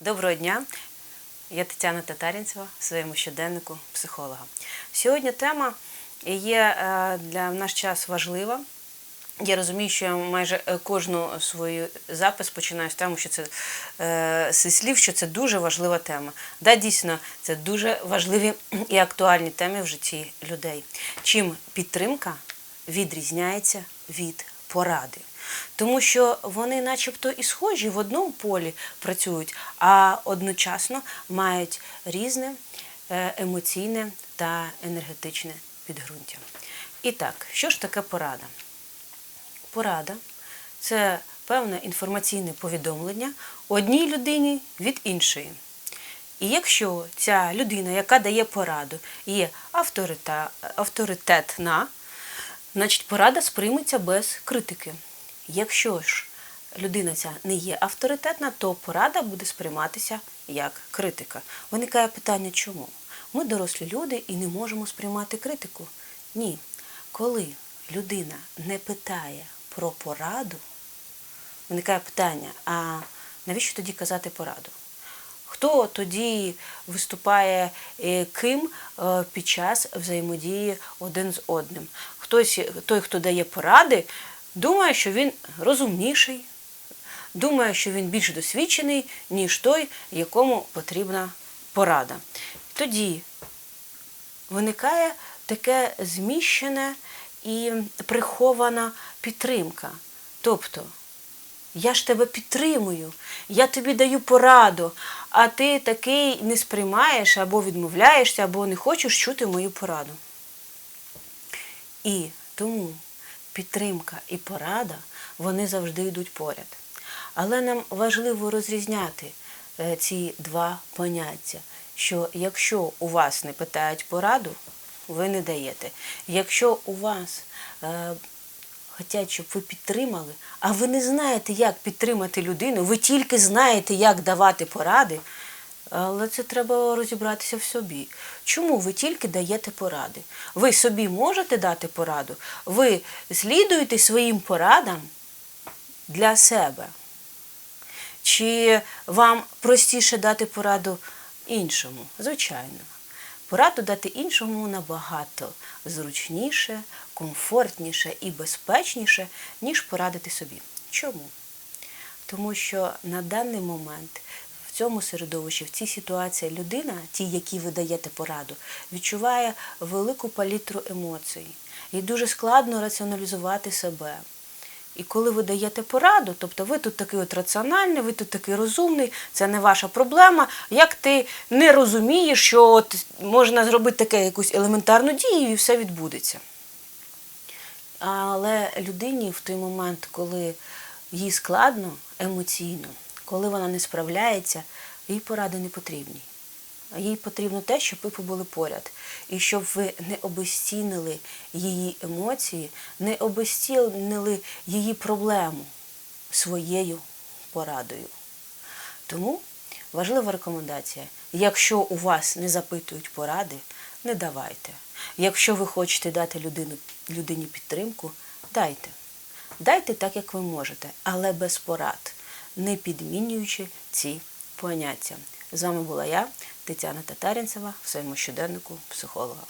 Доброго дня! Я Тетяна Татарінцева в своєму щоденнику психолога. Сьогодні тема є е, для наш час важлива. Я розумію, що я майже е, кожну свою запис починаю з теми, що це е, зі слів, що це дуже важлива тема. Да, дійсно, це дуже важливі і актуальні теми в житті людей. Чим підтримка відрізняється від поради. Тому що вони, начебто, і схожі в одному полі працюють, а одночасно мають різне е, емоційне та енергетичне підґрунтя. І так, що ж таке порада? Порада це певне інформаційне повідомлення одній людині від іншої. І якщо ця людина, яка дає пораду, є авторитетна, значить порада сприйметься без критики. Якщо ж людина ця не є авторитетна, то порада буде сприйматися як критика. Виникає питання, чому? Ми дорослі люди і не можемо сприймати критику. Ні. Коли людина не питає про пораду, виникає питання, а навіщо тоді казати пораду? Хто тоді виступає е, ким е, під час взаємодії один з одним? Хтось, той, хто дає поради, думає, що він розумніший, думає, що він більш досвідчений, ніж той, якому потрібна порада. Тоді виникає таке зміщене і прихована підтримка. Тобто, я ж тебе підтримую, я тобі даю пораду, а ти такий не сприймаєш або відмовляєшся, або не хочеш чути мою пораду. І тому підтримка і порада вони завжди йдуть поряд. Але нам важливо розрізняти е, ці два поняття, що якщо у вас не питають пораду, ви не даєте. Якщо у вас е, хочуть, щоб ви підтримали, а ви не знаєте, як підтримати людину, ви тільки знаєте, як давати поради, але це треба розібратися в собі. Чому ви тільки даєте поради? Ви собі можете дати пораду, ви слідуєте своїм порадам для себе. Чи вам простіше дати пораду іншому? Звичайно. Пораду дати іншому набагато зручніше, комфортніше і безпечніше, ніж порадити собі. Чому? Тому що на даний момент цьому середовищі, в цій ситуації людина, ті, які ви даєте пораду, відчуває велику палітру емоцій. Їй дуже складно раціоналізувати себе. І коли ви даєте пораду, тобто ви тут такий от раціональний, ви тут такий розумний, це не ваша проблема. Як ти не розумієш, що от можна зробити таке якусь елементарну дію і все відбудеться. Але людині в той момент, коли їй складно емоційно, коли вона не справляється, їй поради не потрібні. Їй потрібно те, щоб ви побули поряд. І щоб ви не обезцінили її емоції, не обезцінили її проблему своєю порадою. Тому важлива рекомендація: якщо у вас не запитують поради, не давайте. Якщо ви хочете дати людину, людині підтримку, дайте. Дайте так, як ви можете, але без порад, не підмінюючи ці поняття. З вами була я, Тетяна Татарінцева, в своєму щоденнику психолога.